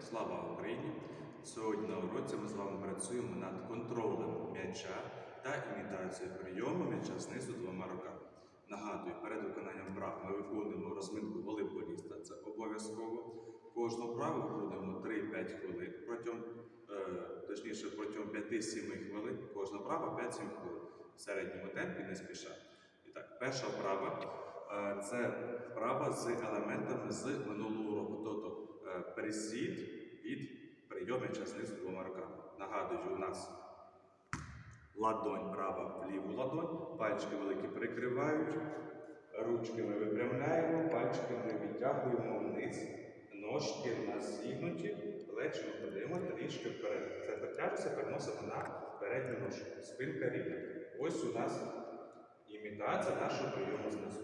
Слава Україні! Сьогодні на уроці ми з вами працюємо над контролем м'яча та імітацією прийому м'яча знизу двома руками. Нагадую, перед виконанням прав ми виконуємо розминку волейболіста. Це обов'язково. Кожну вправу виконуємо 3-5 хвилин протягом, е, точніше, протягом 5-7 хвилин. Кожна вправа 5-7 хвилин. В середньому темпі не спіша. І так, перша вправа е, це вправа з елементами з минулого року. Тобто пересід від прийому м'яча знизу двома руками. Нагадую, у нас ладонь права в ліву ладонь, пальчики великі прикривають, ручки ми випрямляємо, пальчики ми відтягуємо вниз, ножки у нас зігнуті, плечі ми подаємо трішки вперед. Центр тяжесті переносимо на передню ножку. Спинка рівна. Ось у нас імітація нашого прийому знизу.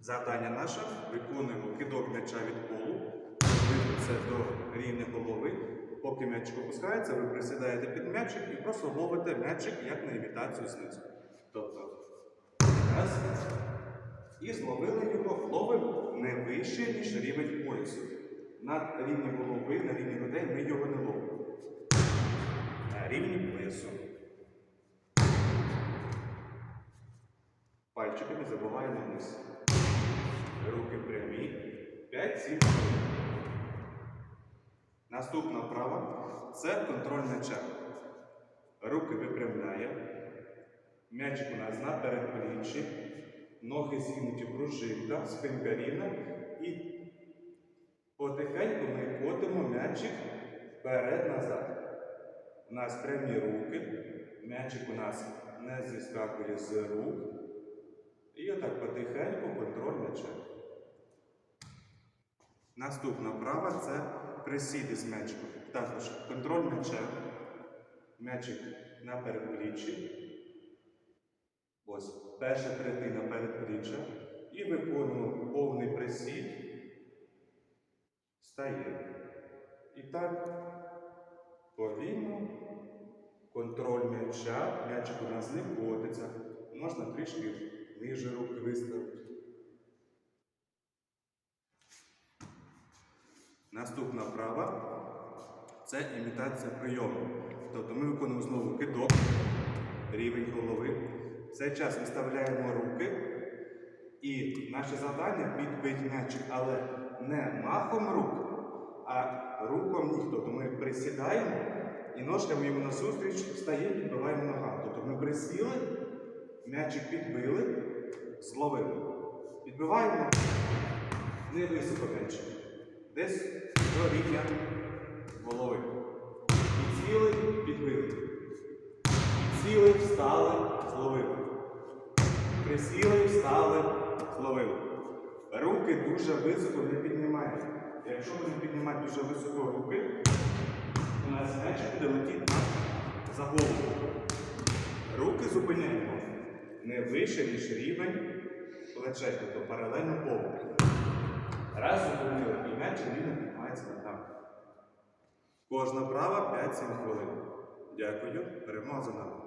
Завдання наше виконуємо кидок м'яча від полу, це до рівня голови. Поки м'ячик опускається, ви присідаєте під м'ячик і просто ловите м'ячик як на імітацію знизу. Тобто раз. І зловили його, ловимо не вище, ніж рівень поясу. На рівні голови, на рівні грудей ми його не ловимо. На рівні поясу. Пальчиками забуваємо вниз. Руки прямі. 5-7. Наступна вправа це контроль м'яча. Руки випрямляє. М'ячик у нас на передпліччі. Ноги зігнуті пружинка, спинка рівна. І потихеньку ми котимо м'ячик вперед-назад. У нас прямі руки. М'ячик у нас не зіскакує з рук. І отак потихеньку контроль м'яча. Наступна вправа це присіди з м'ячиком. Також контроль м'яча. М'ячик на передпліччі. Ось перша третина передпліччя. І виконуємо повний присід. Стає. І так, повільно. Контроль м'яча. М'ячик у нас не котиться. Можна трішки ниже руки виставити. Наступна вправа це імітація прийому. Тобто ми виконуємо знову кидок, рівень голови. В цей час виставляємо руки. І наше завдання підбити м'ячик, але не махом рук, а руком ніг. Тобто ми присідаємо і ножками йому назустріч встаємо, підбиваємо ногами. Тобто ми присіли, м'ячик підбили, зловили. Підбиваємо не високо м'ячик. Десь до рівня голови. Підсіли, підбили. Підсіли, встали, зловили. Присіли, встали, зловили. Руки дуже високо не піднімаємо. Якщо ви не піднімати дуже високо руки, у нас м'ячик буде летіти на за голову. Руки зупиняємо не вище, ніж рівень плечей, тобто паралельно полу. Раз зупинили, і м'яч рівно піднімається на. Кожна права 5-7 хвилин. Дякую. Перемога за нами.